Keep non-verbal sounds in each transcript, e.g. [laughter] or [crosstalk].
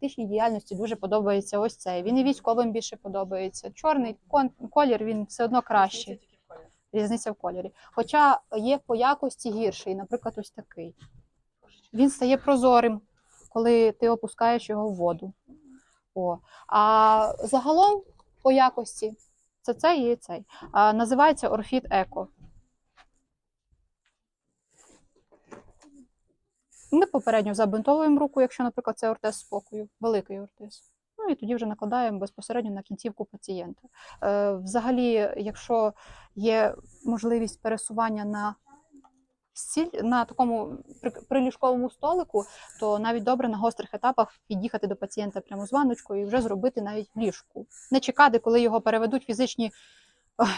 профілактичній діяльності дуже подобається ось цей. Він і військовим більше подобається. Чорний колір він все одно кращий. Різниця в кольорі. Хоча є по якості гірший, наприклад, ось такий. Він стає прозорим, коли ти опускаєш його в воду. О. А загалом по якості це цей і цей. А, називається Орфіт Еко. Ми попередньо забинтовуємо руку, якщо, наприклад, це ортез спокою, великий ортез. Ну і тоді вже накладаємо безпосередньо на кінцівку пацієнта. Е, взагалі, якщо є можливість пересування на стіль, на такому при- приліжковому столику, то навіть добре на гострих етапах під'їхати до пацієнта прямо з ванночкою і вже зробити навіть ліжку. Не чекати, коли його переведуть фізичні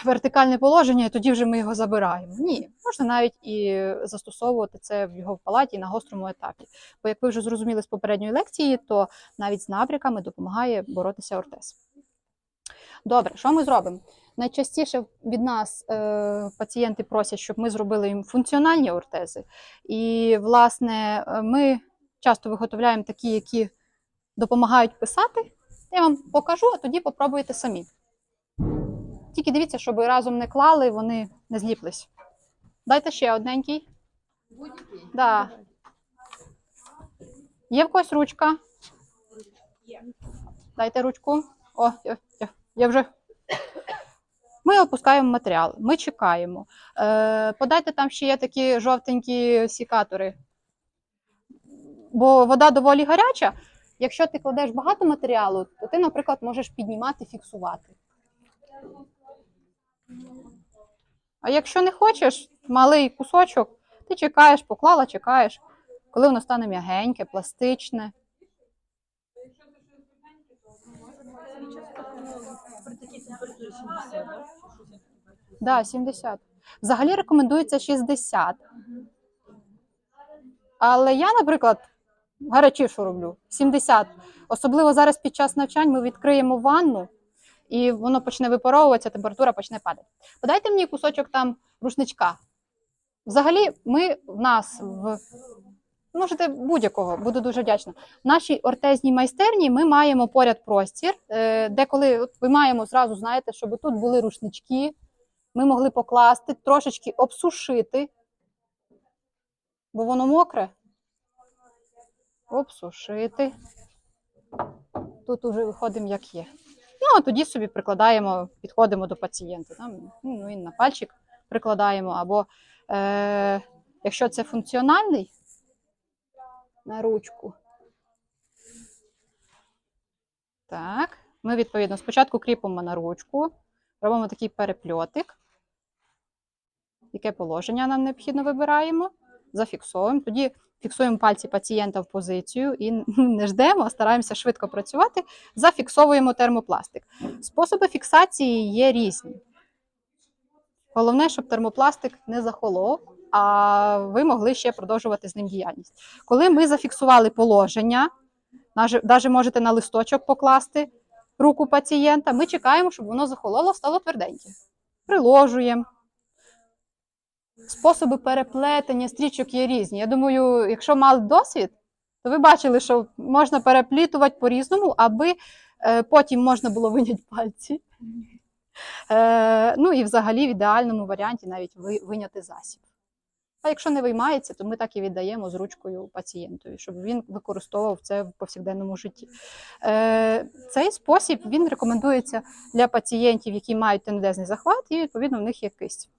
вертикальне положення, і тоді вже ми його забираємо. Ні, можна навіть і застосовувати це в його палаті на гострому етапі. Бо, як ви вже зрозуміли з попередньої лекції, то навіть з набряками допомагає боротися ортез. Добре, що ми зробимо? Найчастіше від нас е, пацієнти просять, щоб ми зробили їм функціональні ортези. І, власне, е, ми часто виготовляємо такі, які допомагають писати. Я вам покажу, а тоді попробуйте самі. Тільки дивіться, щоб разом не клали, вони не зліплись. Дайте ще одненький. Да. Є в когось ручка? Дайте ручку. О, я, я, я вже. Ми опускаємо матеріал, ми чекаємо. Е, подайте там ще є такі жовтенькі сікатори. Бо вода доволі гаряча. Якщо ти кладеш багато матеріалу, то ти, наприклад, можеш піднімати, фіксувати. А якщо не хочеш, малий кусочок, ти чекаєш, поклала, чекаєш, коли воно стане м'ягеньке, пластичне. При такій температурі 70, да? Да, 70. Взагалі рекомендується 60. Але я, наприклад, гарячішу роблю 70. Особливо зараз під час навчань ми відкриємо ванну, і воно почне випаровуватися, температура почне падати. Подайте мені кусочок там рушничка. Взагалі, ми в нас в можете будь-якого, буду дуже вдячна. В нашій ортезній майстерні ми маємо поряд простір, е, де коли от ми маємо зразу, знаєте, щоб тут були рушнички, ми могли покласти, трошечки обсушити, бо воно мокре. Обсушити. Тут уже виходимо, як є. А тоді собі прикладаємо, підходимо до пацієнта. Там, ну, і на пальчик прикладаємо, або е, якщо це функціональний, на ручку. Так, ми відповідно спочатку кріпимо на ручку, робимо такий перепльотик. Яке положення нам необхідно вибираємо, зафіксовуємо. Тоді фіксуємо пальці пацієнта в позицію і [laughs] не ждемо, а стараємося швидко працювати, зафіксовуємо термопластик. Способи фіксації є різні. Головне, щоб термопластик не захолов, а ви могли ще продовжувати з ним діяльність. Коли ми зафіксували положення, навіть можете на листочок покласти руку пацієнта, ми чекаємо, щоб воно захололо, стало тверденьке. Приложуємо. Способи переплетення стрічок є різні. Я думаю, якщо мали досвід, то ви бачили, що можна переплітувати по-різному, аби е, потім можна було виняти пальці. Е, ну і взагалі в ідеальному варіанті навіть ви, виняти засіб. А якщо не виймається, то ми так і віддаємо з ручкою пацієнтові, щоб він використовував це в повсякденному житті. Е, цей спосіб він рекомендується для пацієнтів, які мають тенедезний захват, і відповідно в них є кисть.